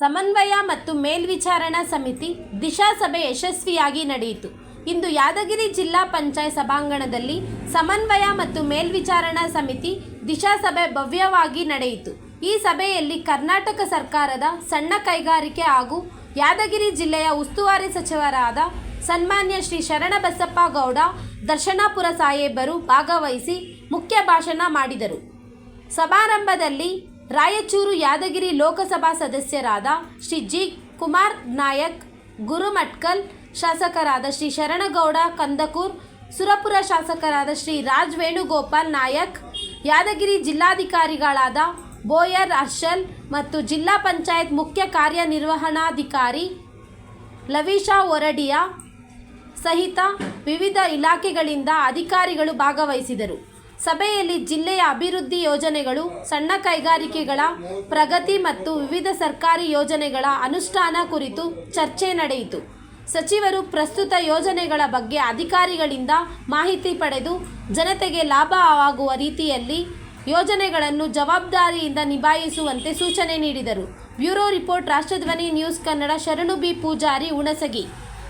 ಸಮನ್ವಯ ಮತ್ತು ಮೇಲ್ವಿಚಾರಣಾ ಸಮಿತಿ ದಿಶಾ ಸಭೆ ಯಶಸ್ವಿಯಾಗಿ ನಡೆಯಿತು. ಇಂದು ಯಾದಗಿರಿ ಜಿಲ್ಲಾ ಪಂಚಾಯತ್ ಸಭಾಂಗಣದಲ್ಲಿ ಸಮನ್ವಯ ಮತ್ತು ಮೇಲ್ವಿಚಾರಣಾ ಸಮಿತಿ ದಿಶಾ ಸಭೆ ಭವ್ಯವಾಗಿ ನಡೆಯಿತು. ಈ ಸಭೆಯಲ್ಲಿ ಕರ್ನಾಟಕ ಸರ್ಕಾರದ ಸಣ್ಣ ಕೈಗಾರಿಕೆ ಹಾಗೂ ಯಾದಗಿರಿ ಜಿಲ್ಲೆಯ ಉಸ್ತುವಾರಿ ಸಚಿವರಾದ ಸನ್ಮಾನ್ಯ ಶ್ರೀ ಶರಣಬಸಪ್ಪ ಗೌಡ, ದರ್ಶನಾಪುರ ಸಾಹೇಬರು ಭಾಗವಹಿಸಿ ಮುಖ್ಯ ಭಾಷಣ ಮಾಡಿದರು. ಸಮಾರಂಭದಲ್ಲಿ ರಾಯಚೂರು ಯಾದಗಿರಿ ಲೋಕಸಭಾ ಸದಸ್ಯರಾದ ಶ್ರೀ ಜಿ ಕುಮಾರ್ ನಾಯಕ್ ಗುರುಮಟ್ಕಲ್ ಶಾಸಕರಾದ ಶ್ರೀ ಶರಣಗೌಡ ಕಂದಕೂರ್, ಸುರಪುರ ಶಾಸಕರಾದ ಶ್ರೀ ರಾಜ್ ವೇಣುಗೋಪಾಲ್ ನಾಯಕ್, ಯಾದಗಿರಿ ಜಿಲ್ಲಾಧಿಕಾರಿಗಳಾದ ಬೋಯರ್ ಅರ್ಷಲ್ ಮತ್ತು ಜಿಲ್ಲಾ ಪಂಚಾಯತ್ ಮುಖ್ಯ ಕಾರ್ಯನಿರ್ವಹಣಾಧಿಕಾರಿ ಲವಿಶಾ ಒರಡಿಯಾ ಸಹಿತ ವಿವಿಧ ಇಲಾಖೆಗಳಿಂದ ಅಧಿಕಾರಿಗಳು ಭಾಗವಹಿಸಿದರು. ಸಭೆಯಲ್ಲಿ ಜಿಲ್ಲೆಯ ಅಭಿವೃದ್ಧಿ ಯೋಜನೆಗಳು, ಸಣ್ಣ ಕೈಗಾರಿಕೆಗಳ ಪ್ರಗತಿ ಮತ್ತು ವಿವಿಧ ಸರ್ಕಾರಿ ಯೋಜನೆಗಳ ಅನುಷ್ಠಾನ ಕುರಿತು ಚರ್ಚೆ ನಡೆಯಿತು. ಸಚಿವರು ಪ್ರಸ್ತುತ ಯೋಜನೆಗಳ ಬಗ್ಗೆ ಅಧಿಕಾರಿಗಳಿಂದ ಮಾಹಿತಿ ಪಡೆದು ಜನತೆಗೆ ಲಾಭವಾಗುವ ರೀತಿಯಲ್ಲಿ ಯೋಜನೆಗಳನ್ನು ಜವಾಬ್ದಾರಿಯಿಂದ ನಿಭಾಯಿಸುವಂತೆ ಸೂಚನೆ ನೀಡಿದರು. Bureau report, Rashtradhwani news Kannada, Sharanu B Poojari, Hunasagi.